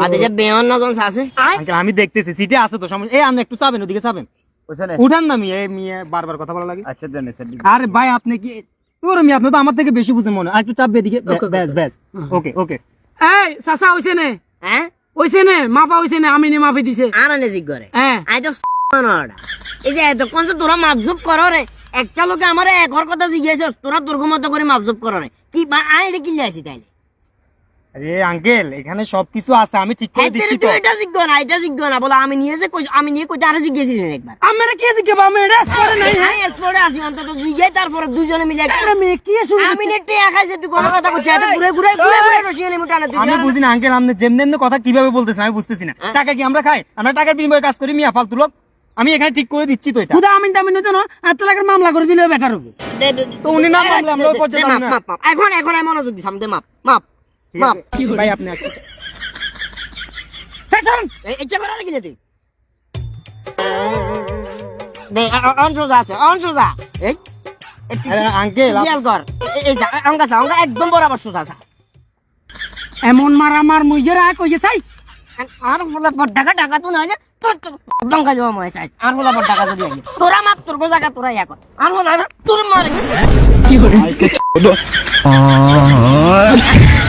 বাদে যে বেয়ন নজন আছে। আমি দেখতেছি সিটে আছে তো সমস্যা এই আপনি একটু চাবেন ওদিকে চাবেন। উঠান না মিয়া বারবার কথা বলা লাগে। আচ্ছা দেন আরে ভাই আপনি কি তোর আপনি তো আমার থেকে বেশি বুঝেন মনে আর একটু চাপবে এদিকে ব্যাস ব্যাস। ওকে ওকে। এই চাচা হইছে নে। হ্যাঁ? হইছে নে মাপা হইছে নে আমি নে মাপি দিছে। আর আনে জিগ করে। হ্যাঁ। আই তো এই যে এতক্ষণ যে তোরা মাপজুপ করো রে একটা লোকে আমার একর কথা জিজ্ঞাসা তোরা তোর মতো করে মাপজুপ করো রে। কি আই এটা কি যাইছি তাইলে। আরে আঙ্কেল এখানে সবকিছু আছে আমি ঠিক করে দিচ্ছি তো। এটা জিজ্ঞ না এটা জিজ্ঞ না বলে আমি নিয়ে যে কই- আমি নিয়ে আরে একবার। আমরা কি জিজ্ঞাসা আমি এটা করে নাই আমি স্পোর্টে আছি অন্তত জিজ্ঞাই তারপরে দুজনে মিলে আরে মেয়ে কি শুনে আমি নেটে খাইছে তুই কোনো কথা কইছিস এটা ঘুরে ঘুরে ঘুরে ঘুরে রসিয়ে নেমে টানে তুই আমি বুঝি না। আঙ্কেল আপনি যেমনি এমনি কথা কীভাবে বলতেছেন আমি বুঝতেছি না। টাকা কি আমরা খাই? আমরা টাকার বিনিময়ে কাজ করি মিয়া ফালতু লোক। আমি এখানে ঠিক করে দিচ্ছি তো এটা। খুদা আমিন তামিন হতো না আট লাখের মামলা করে দিলে বেটার হবে। তো উনি না আমরা ওই না। এখন এখন আমি মনোযোগ দিছাম দে মাপ মাপ। মাপ। ভাই আপনি এই- আ- আ- আছে এই আঙ্কেল খেয়াল কর এই- একদম বরাবর সোজা আছে এমন মারা মার মুইয়েরা কইয়ে চাই? আর হলো পর টাকা টাকা তো তোর লঙ্কা জমা মনে চাই। আর হলো পর টাকা যদি আগে তোরা মাপ তোর গোজাকা তোরা ইয়া কর। আর হলো না তোর মারে। কি করে